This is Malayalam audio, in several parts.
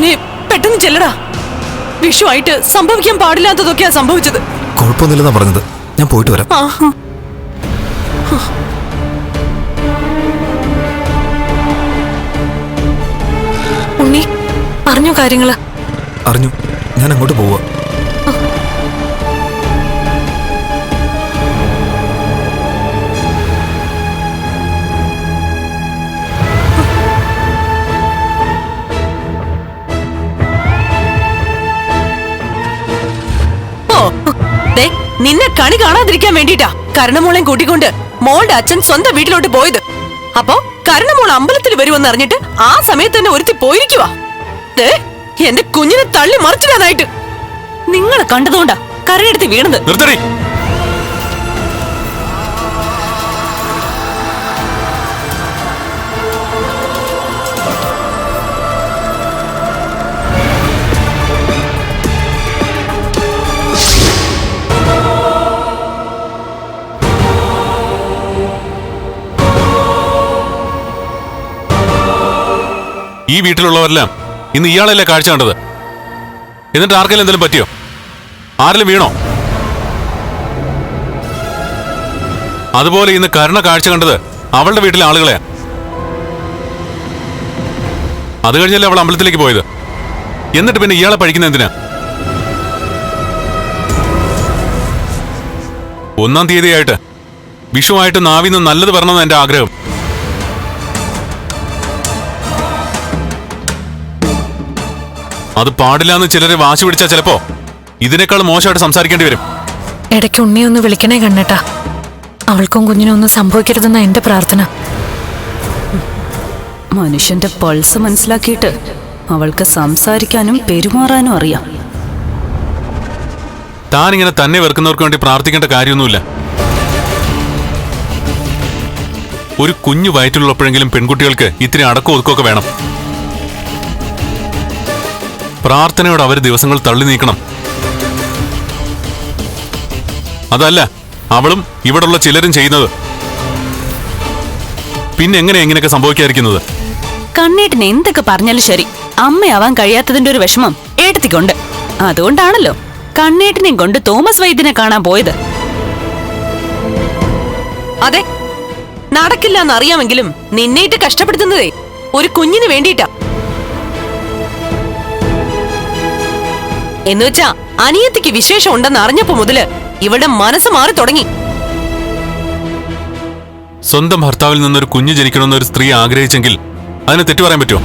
മോനെ പെട്ടെന്ന് ചെല്ലടാ. വിഷുവായിട്ട് സംഭവിക്കാൻ പാടില്ലാത്തതൊക്കെയാ സംഭവിച്ചത്. കുഴപ്പമൊന്നുമില്ലെന്നാ പറഞ്ഞത്. ഞാൻ പോയിട്ട് വരാം. ഉണ്ണി അറിഞ്ഞോ കാര്യങ്ങൾ? അറിഞ്ഞു. ഞാൻ അങ്ങോട്ട് പോവാ. ദേ നിന്നെ കണി കാണാതിരിക്കാൻ വേണ്ടിട്ടാ കരുണമോളെയും കൂട്ടിക്കൊണ്ട് മോളുടെ അച്ഛൻ സ്വന്തം വീട്ടിലോട്ട് പോയത്. അപ്പോ കരുണമോൾ അമ്പലത്തിൽ വരുമെന്ന് അറിഞ്ഞിട്ട് ആ സമയത്ത് തന്നെ ഒരുത്തി പോയിരിക്കുവാ. ദേ എന്റെ കുഞ്ഞിനെ തള്ളി മറിച്ചിടാനായിട്ട്. നിങ്ങളെ കണ്ടതുകൊണ്ടാ കരടെടുത്ത് വീണത്. നിർത്തടി. ഈ വീട്ടിലുള്ളവരെല്ലാം ഇന്ന് ഇയാളല്ലേ കാഴ്ച കണ്ടത്? എന്നിട്ട് ആർക്കെങ്കിലും എന്തെങ്കിലും പറ്റിയോ? ആരെങ്കിലും വീണോ? അതുപോലെ ഇന്ന് കരുണ കാഴ്ച കണ്ടത് അവളുടെ വീട്ടിലെ ആളുകളെ അത് കഴിഞ്ഞല്ലേ അവൾ അമ്പലത്തിലേക്ക് പോയത്. എന്നിട്ട് പിന്നെ ഇയാളെ പഴിക്കുന്ന എന്തിനാ? ഒന്നാം തീയതിയായിട്ട് വിഷുവായിട്ട് നാവിന്ന് നല്ലത് വരണമെന്ന് എന്റെ ആഗ്രഹം. അത് പാടില്ലാന്ന് ചിലരെ വാശി പിടിച്ചാൽ ചിലപ്പോ ഇതിനേക്കാൾ മോശമായിട്ട് സംസാരിക്കേണ്ടി വരും. ഇടയ്ക്ക് ഉണ്ണിയെ ഒന്ന് വിളിക്കണേ കണ്ണേട്ടാ. അവൾക്കും കുഞ്ഞിനും ഒന്നും സംഭവിക്കരുതെന്ന എന്റെ പ്രാർത്ഥന. മനുഷ്യന്റെ പൾസ് മനസ്സിലാക്കിയിട്ട് അവൾക്ക് സംസാരിക്കാനും പെരുമാറാനും അറിയാം. താൻ ഇങ്ങനെ തന്നെ വെറുക്കുന്നവർക്ക് വേണ്ടി പ്രാർത്ഥിക്കേണ്ട കാര്യമൊന്നുമില്ല. ഒരു കുഞ്ഞു വയറ്റിലുള്ളപ്പോഴെങ്കിലും പെൺകുട്ടികൾക്ക് ഇത്തിരി അടക്കം ഒതുക്കമൊക്കെ വേണം. പ്രാർത്ഥനയോട് അവർ ദിവസങ്ങൾ തള്ളി നീക്കണം. അതല്ല അവളും ഇവിടുള്ള ചിലരും ചെയ്യുന്നത്. പിന്നെ എങ്ങനെ എങ്ങനെയൊക്കെ സംഭവിക്കാതിരിക്കുന്നത്? കണ്ണേട്ടിന് എന്തൊക്കെ പറഞ്ഞാലും ശരി. അമ്മയാവാൻ കഴിയാത്തതിന്റെ ഒരു വിഷമം ഏട്ടത്തിക്കൊണ്ട്. അതുകൊണ്ടാണല്ലോ കണ്ണേട്ടിനെയും കൊണ്ട് തോമസ് വൈദ്യനെ കാണാൻ പോയത്. അതെ നടക്കില്ല എന്നറിയാമെങ്കിലും നിന്നേറ്റ് കഷ്ടപ്പെടുത്തുന്നതേ ഒരു കുഞ്ഞിന് വേണ്ടിയിട്ടാ. എന്നുവെച്ചാ അനിയത്തിക്ക് വിശേഷം ഉണ്ടെന്ന് അറിഞ്ഞപ്പോ മുതൽ ഇവളുടെ മനസ്സ് മാറി തുടങ്ങി. സ്വന്തം ഭർത്താവിൽ നിന്നൊരു കുഞ്ഞ് ജനിക്കണമെന്ന് ഒരു സ്ത്രീ ആഗ്രഹിച്ചെങ്കിൽ അതിന് തെറ്റു പറയാൻ പറ്റുമോ?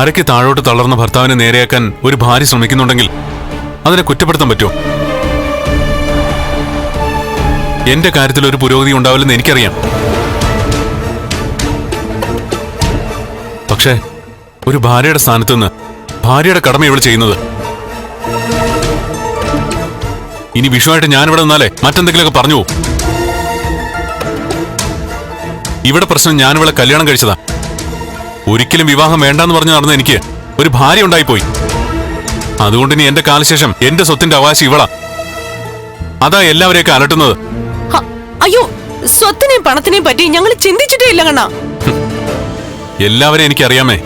അരയ്ക്ക് താഴോട്ട് തളർന്ന ഭർത്താവിനെ നേരെയാക്കാൻ ഒരു ഭാര്യ ശ്രമിക്കുന്നുണ്ടെങ്കിൽ അതിനെ കുറ്റപ്പെടുത്താൻ പറ്റുമോ? എന്റെ കാര്യത്തിൽ ഒരു പുരോഗതി ഉണ്ടാവില്ലെന്ന് എനിക്കറിയാം. പക്ഷേ ഒരു ഭാര്യയുടെ സ്ഥാനത്ത് നിന്ന് ഭാര്യയുടെ കടമ ഇവൾ ചെയ്യുന്നത്. ഇനി വിഷുവായിട്ട് ഞാനിവിടെ നിന്നാലേ മറ്റെന്തെങ്കിലുമൊക്കെ പറഞ്ഞു പോകും ഇവിടെ പ്രശ്നം ഞാനിവിടെ കല്യാണം കഴിച്ചതാ. ഒരിക്കലും വിവാഹം വേണ്ടെന്ന് പറഞ്ഞു നടന്ന എനിക്ക് ഒരു ഭാര്യ ഉണ്ടായിപ്പോയി. അതുകൊണ്ട് ഇനി എന്റെ കാലശേഷം എന്റെ സ്വത്തിന്റെ അവകാശം ഇവളാ. അതാ എല്ലാവരെയൊക്കെ അലട്ടുന്നത്. അയ്യോ സ്വത്തിനെയും പണത്തിനെയും പറ്റി ഞങ്ങൾ ചിന്തിച്ചിട്ടേ ഇല്ല കണ്ണ. എല്ലാവരെയും എനിക്കറിയാമേ.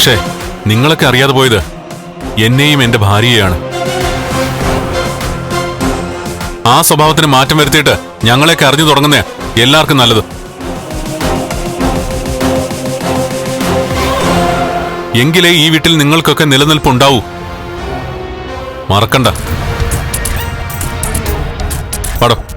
പക്ഷേ നിങ്ങളൊക്കെ അറിയാതെ പോയത് എന്നെയും എന്റെ ഭാര്യയാണ് ആ സ്വഭാവത്തിന് മാറ്റം വരുത്തിയിട്ട് ഞങ്ങളെയൊക്കെ അറിഞ്ഞു തുടങ്ങുന്ന എല്ലാവർക്കും നല്ലത്. എങ്കിലേ ഈ വീട്ടിൽ നിങ്ങൾക്കൊക്കെ നിലനിൽപ്പ് നിലനിൽപ്പുണ്ടാവൂ. മറക്കണ്ട. പടം.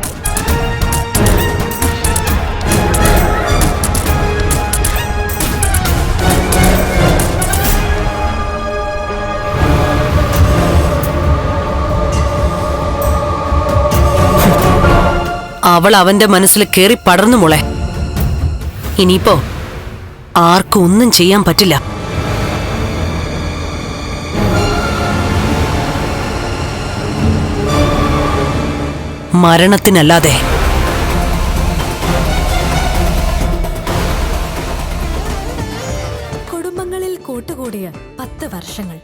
അവൾ അവന്റെ മനസ്സിൽ കയറി പടർന്നു മോളെ. ഇനിയിപ്പോ ആർക്കും ഒന്നും ചെയ്യാൻ പറ്റില്ല. മരണത്തിനല്ലാതെ. കുടുംബങ്ങളിൽ കൂട്ടുകൂടിയ പത്ത് വർഷങ്ങൾ.